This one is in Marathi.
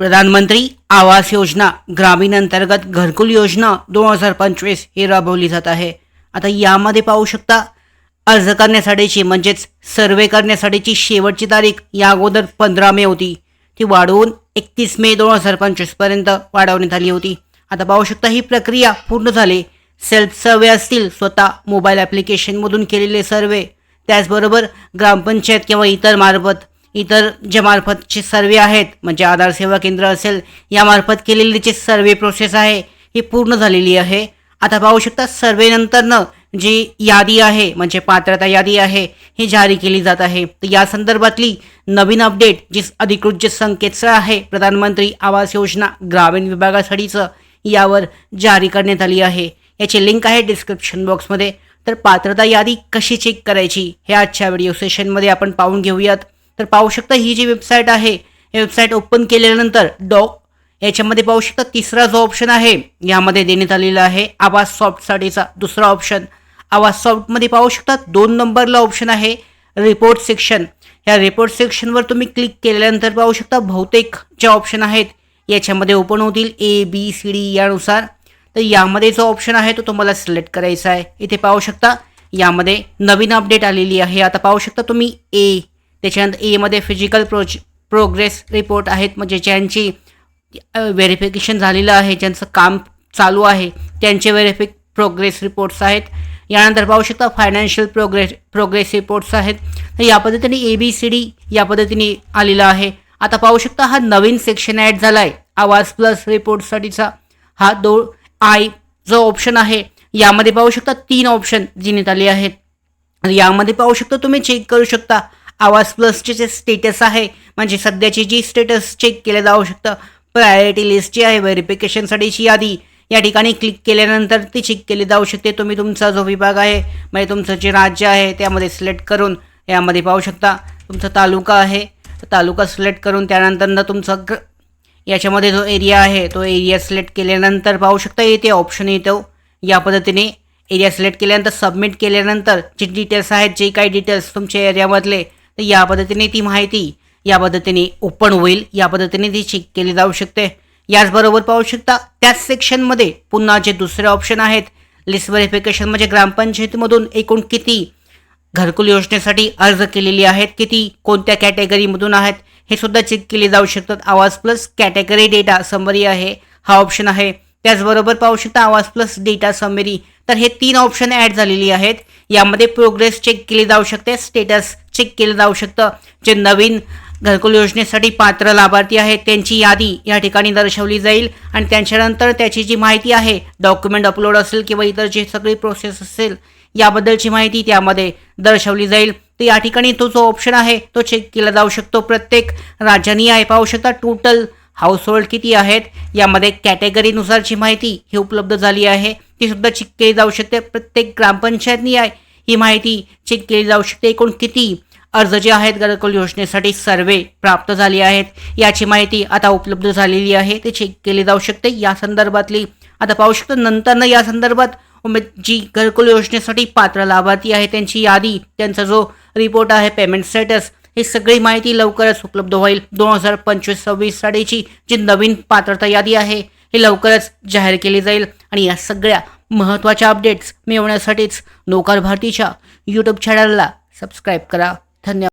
प्रधानमंत्री आवास योजना ग्रामीण अंतर्गत घरकुल योजना दोन हजार पंचवीस ही राबवली जात आहे. आता यामध्ये पाहू शकता अर्ज करण्यासाठीची म्हणजेच सर्वे करण्यासाठीची शेवटची तारीख या अगोदर पंधरा मे होती. ती वाढवून एकतीस मे दोन हजार पंचवीसपर्यंत वाढवण्यात आली होती. आता पाहू शकता ही प्रक्रिया पूर्ण झाली. सेल्फ सर्वे असतील स्वतः मोबाईल ॲप्लिकेशनमधून केलेले सर्वे. त्याचबरोबर ग्रामपंचायत किंवा इतर मार्फत इतर ज्या मार्फतचे सर्वे आहेत म्हणजे आधार सेवा केंद्र असेल यामार्फत केलेली जी सर्वे प्रोसेस आहे ही पूर्ण झालेली आहे. आता पाहू शकता सर्वेनंतरनं जी यादी आहे म्हणजे पात्रता यादी आहे ही जारी केली जात आहे. तर या संदर्भातली नवीन अपडेट जी अधिकृत जे संकेतस्थळ आहे प्रधानमंत्री आवास योजना ग्रामीण विभागासाठीचं यावर जारी करण्यात आली आहे. याची लिंक आहे डिस्क्रिप्शन बॉक्समध्ये तर पात्रता यादी कशी चेक करायची हे आजच्या व्हिडिओ सेशनमध्ये आपण पाहून घेऊयात. तर पाहू शकता ही जी वेबसाईट आहे हे वेबसाईट ओपन केल्यानंतर डॉ याच्यामध्ये पाहू शकता तिसरा जो ऑप्शन आहे यामध्ये देण्यात आलेला आहे आवाज सॉफ्टसाठीचा दुसरा ऑप्शन आवाज सॉफ्टमध्ये पाहू शकता दोन नंबरला ऑप्शन आहे रिपोर्ट सेक्शन या रिपोर्ट सेक्शनवर तुम्ही क्लिक केल्यानंतर पाहू शकता बहुतेक ज्या ऑप्शन आहेत याच्यामध्ये ओपन होतील ए बी सी डी यानुसार. तर यामध्ये जो ऑप्शन आहे तो तुम्हाला सिलेक्ट करायचा आहे. इथे पाहू शकता यामध्ये नवीन अपडेट आलेली आहे. आता पाहू शकता तुम्ही ए त्याच्यानंतर एमध्ये फिजिकल प्रोज प्रोग्रेस रिपोर्ट आहेत. म्हणजे ज्यांची व्हेरिफिकेशन झालेलं आहे ज्यांचं काम चालू आहे त्यांचे व्हेरिफिक प्रोग्रेस रिपोर्ट्स आहेत. यानंतर पाहू शकता फायनान्शियल प्रोग्रेस प्रोग्रेस रिपोर्ट्स आहेत. तर या पद्धतीने ए बी सी डी या पद्धतीने आलेला आहे. आता पाहू शकता हा नवीन सेक्शन ॲड झाला आहे आवाज प्लस रिपोर्टसाठीचा हा दो आय जो ऑप्शन आहे यामध्ये पाहू शकता तीन ऑप्शन देण्यात आले आहेत. यामध्ये पाहू शकता तुम्ही चेक करू शकता. आवाज प्लसचे जे स्टेटस आहे म्हणजे सध्याची जी स्टेटस चेक केलं जाऊ शकतं प्रायोरिटी लिस्ट जी आहे व्हेरिफिकेशनसाठीची यादी या ठिकाणी क्लिक केल्यानंतर ती चेक केली जाऊ शकते. तुम्ही तुमचा जो विभाग आहे म्हणजे तुमचं जे राज्य आहे त्यामध्ये सिलेक्ट करून यामध्ये पाहू शकता. तुमचा तालुका आहे तालुका सिलेक्ट करून त्यानंतर तुमचा ग्र याच्यामध्ये जो एरिया आहे तो एरिया सिलेक्ट केल्यानंतर पाहू शकता येते ऑप्शन येतो. या पद्धतीने एरिया सिलेक्ट केल्यानंतर सबमिट केल्यानंतर जे डिटेल्स आहेत जे काही डिटेल्स तुमच्या एरियामधले तर या पद्धतीने ती माहिती या पद्धतीने ओपन होईल या पद्धतीने ती चेक केली जाऊ शकते. याचबरोबर पाहू शकता त्याच सेक्शनमध्ये पुन्हा जे दुसरे ऑप्शन आहेत लिस्ट व्हेरिफिकेशन म्हणजे ग्रामपंचायतीमधून एकूण किती घरकुल योजनेसाठी अर्ज केलेली आहेत किती कोणत्या कॅटेगरीमधून आहेत हे सुद्धा चेक केले जाऊ शकतात. आवाज प्लस कॅटेगरी डेटा समरी आहे हा ऑप्शन आहे. त्याचबरोबर पाहू शकता आवाज प्लस डेटा समरी तर हे तीन ऑप्शन ॲड झालेली आहेत. यामध्ये प्रोग्रेस चेक केली जाऊ शकते. स्टेटस चेक केलं जाऊ शकतं. जे नवीन घरकुल योजनेसाठी पात्र लाभार्थी आहेत त्यांची यादी या ठिकाणी दर्शवली जाईल आणि त्यांच्यानंतर त्याची जी माहिती आहे डॉक्युमेंट अपलोड असेल किंवा इतर जी सगळी प्रोसेस असेल याबद्दलची माहिती त्यामध्ये दर्शवली जाईल. तर या ठिकाणी तो जो ऑप्शन आहे तो चेक केला जाऊ शकतो. प्रत्येक राज्यांनी आहे पाहू शकता टोटल हाऊस होल्ड किती आहेत यामध्ये कॅटेगरीनुसारची माहिती ही उपलब्ध झाली आहे. ती सुद्धा चेक केली जाऊ शकते. प्रत्येक ग्रामपंचायतनी आहे ही माहिती चेक केली जाऊ शकते. एकूण किती अर्ज जे आहेत घरकुल योजनेसाठी सर्वे प्राप्त झाले आहेत. याची माहिती आता उपलब्ध झालेली आहे. ते चेक केली जाऊ शकते. या संदर्भातली आता पाहू शकतो. नंतरनं या संदर्भात उमेद जी घरकुल योजनेसाठी पात्र लाभार्थी आहे. त्यांची यादी त्यांचा जो रिपोर्ट आहे पेमेंट स्टेटस ही सगळी माहिती लवकरच उपलब्ध होईल. दोन हजार पंचवीस सव्वीस साठीची जी नवीन पात्रता यादी आहे ही लवकरच जाहीर केली जाईल. आणि या सगळ्या महत्त्वाच्या अपडेट्स मिळवण्यासाठीच नोकर भारतीच्या यूट्यूब चॅनलला सबस्क्राईब करा. धन्यवाद.